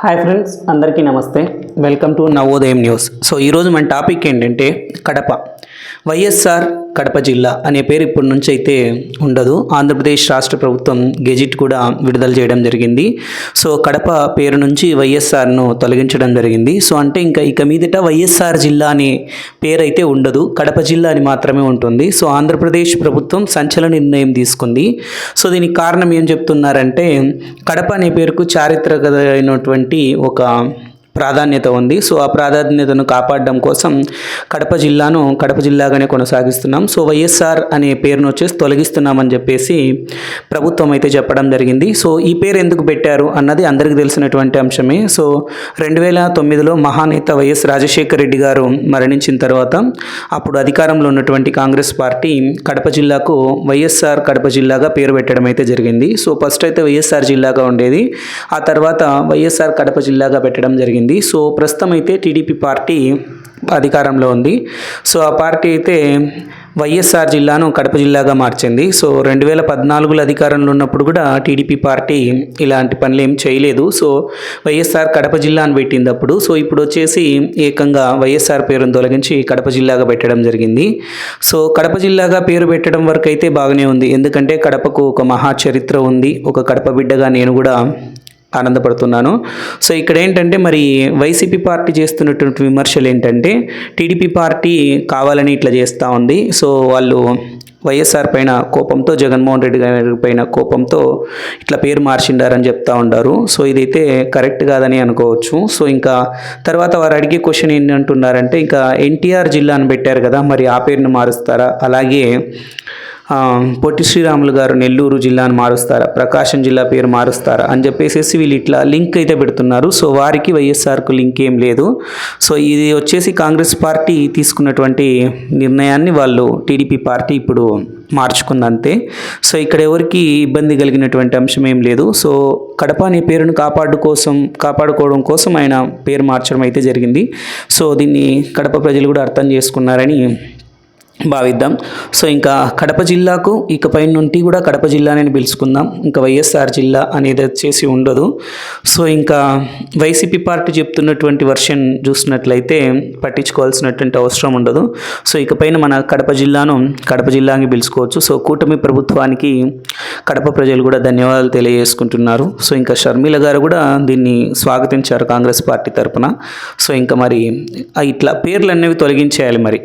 Hi friends అందరికీ నమస్తే. Welcome to Navodayam news so ఈరోజు మన టాపిక్ ఏంటంటే కడప. వైఎస్ఆర్ కడప జిల్లా అనే పేరు ఇప్పటి నుంచి అయితే ఉండదు. ఆంధ్రప్రదేశ్ రాష్ట్ర ప్రభుత్వం గెజిట్ కూడా విడుదల చేయడం జరిగింది. సో కడప పేరు నుంచి వైఎస్ఆర్ను తొలగించడం జరిగింది. సో అంటే ఇంకా ఇక మీదట వైఎస్ఆర్ జిల్లా అనే పేరు అయితే ఉండదు. కడప జిల్లా అని మాత్రమే ఉంటుంది. సో ఆంధ్రప్రదేశ్ ప్రభుత్వం సంచలన నిర్ణయం తీసుకుంది. సో దీనికి కారణం ఏం చెప్తున్నారంటే కడప అనే పేరుకు చారిత్రకమైనటువంటి ఒక ప్రాధాన్యత ఉంది. సో ఆ ప్రాధాన్యతను కాపాడడం కోసం కడప జిల్లాను కడప జిల్లాగానే కొనసాగిస్తున్నాం. సో వైఎస్ఆర్ అనే పేరును వచ్చేసి తొలగిస్తున్నామని చెప్పేసి ప్రభుత్వం అయితే చెప్పడం జరిగింది. సో ఈ పేరు ఎందుకు పెట్టారు అన్నది అందరికీ తెలిసినటువంటి అంశమే. సో రెండు వేల తొమ్మిదిలో మహానేత వైఎస్ రాజశేఖర రెడ్డి గారు మరణించిన తర్వాత అప్పుడు అధికారంలో ఉన్నటువంటి కాంగ్రెస్ పార్టీ కడప జిల్లాకు వైఎస్ఆర్ కడప జిల్లాగా పేరు పెట్టడం అయితే జరిగింది. సో ఫస్ట్ అయితే వైఎస్ఆర్ జిల్లాగా ఉండేది. ఆ తర్వాత వైఎస్ఆర్ కడప జిల్లాగా పెట్టడం జరిగింది. సో ప్రస్తుతం అయితే టీడీపీ పార్టీ అధికారంలో ఉంది. సో ఆ పార్టీ అయితే వైఎస్ఆర్ జిల్లాను కడప జిల్లాగా మార్చింది. సో రెండు వేల పద్నాలుగులో అధికారంలో ఉన్నప్పుడు కూడా టీడీపీ పార్టీ ఇలాంటి పనులు ఏం చేయలేదు. సో వైఎస్ఆర్ కడప జిల్లా అని పెట్టింది అప్పుడు సో ఇప్పుడు వచ్చేసి ఏకంగా వైఎస్ఆర్ పేరును తొలగించి కడప జిల్లాగా పెట్టడం జరిగింది. సో కడప జిల్లాగా పేరు పెట్టడం వరకు అయితే బాగానే ఉంది. ఎందుకంటే కడపకు ఒక మహా చరిత్ర ఉంది. ఒక కడప బిడ్డగా నేను కూడా ఆనందపడుతున్నాను. సో ఇక్కడ ఏంటంటే మరి వైసీపీ పార్టీ చేస్తున్నటువంటి విమర్శలు ఏంటంటే టీడీపీ పార్టీ కావాలని ఇట్లా చేస్తూ ఉంది. సో వాళ్ళు వైఎస్ఆర్ పైన కోపంతో జగన్మోహన్ రెడ్డి గారి పైన కోపంతో ఇట్లా పేరు మార్చిండారని చెప్తా ఉండారు. సో ఇదైతే కరెక్ట్ కాదని అనుకోవచ్చు. సో ఇంకా తర్వాత వారు అడిగే క్వశ్చన్ ఏంటంటున్నారంటే ఇంకా ఎన్టీఆర్ జిల్లా అని పెట్టారు కదా మరి ఆ పేరును మారుస్తారా? అలాగే పొట్టి శ్రీరాములు గారు నెల్లూరు జిల్లాను మారుస్తారా? ప్రకాశం జిల్లా పేరు మారుస్తారా? అని చెప్పేసి వీళ్ళు ఇట్లా లింక్ అయితే పెడుతున్నారు. సో వారికి వైఎస్ఆర్కు లింక్ ఏం లేదు. సో ఇది వచ్చేసి కాంగ్రెస్ పార్టీ తీసుకున్నటువంటి నిర్ణయాన్ని వాళ్ళు టీడీపీ పార్టీ ఇప్పుడు మార్చుకుందంతే. సో ఇక్కడ ఎవరికి ఇబ్బంది కలిగినటువంటి అంశం ఏం లేదు. సో కడప అనే పేరును కాపాడు కోసం కాపాడుకోవడం కోసం ఆయన పేరు మార్చడం అయితే జరిగింది. సో దీన్ని కడప ప్రజలు కూడా అర్థం చేసుకున్నారని భావిద్దాం. సో ఇంకా కడప జిల్లాకు ఇకపై నుండి కూడా కడప జిల్లానే పిలుచుకుందాం. ఇంకా వైఎస్ఆర్ జిల్లా అనేది వచ్చేసి ఉండదు. సో ఇంకా వైసీపీ పార్టీ చెప్తున్నటువంటి వర్షన్ చూసినట్లయితే పట్టించుకోవాల్సినటువంటి అవసరం ఉండదు. సో ఇకపైన మన కడప జిల్లాను కడప జిల్లాకి పిలుచుకోవచ్చు. సో కూటమి ప్రభుత్వానికి కడప ప్రజలు కూడా ధన్యవాదాలు తెలియజేసుకుంటున్నారు. సో ఇంకా షర్మిల గారు కూడా దీన్ని స్వాగతించారు కాంగ్రెస్ పార్టీ తరఫున సో ఇంకా మరి ఇట్లా పేర్లు అనేవి తొలగించేయాలి మరి.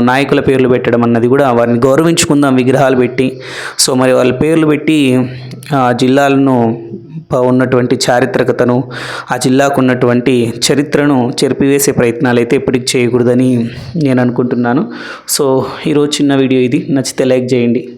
నాయకుల పేర్లు పెట్టడం అన్నది కూడా వారిని గౌరవించుకుందాం విగ్రహాలు పెట్టి. సో మరి వాళ్ళ పేర్లు పెట్టి ఆ జిల్లాలను ఉన్నటువంటి చారిత్రకతను ఆ జిల్లాకు ఉన్నటువంటి చరిత్రను చెరిపివేసే ప్రయత్నాలు అయితే ఎప్పటికి చేయకూడదని నేను అనుకుంటున్నాను. సో ఈరోజు చిన్న వీడియో ఇది. నచ్చితే లైక్ చేయండి.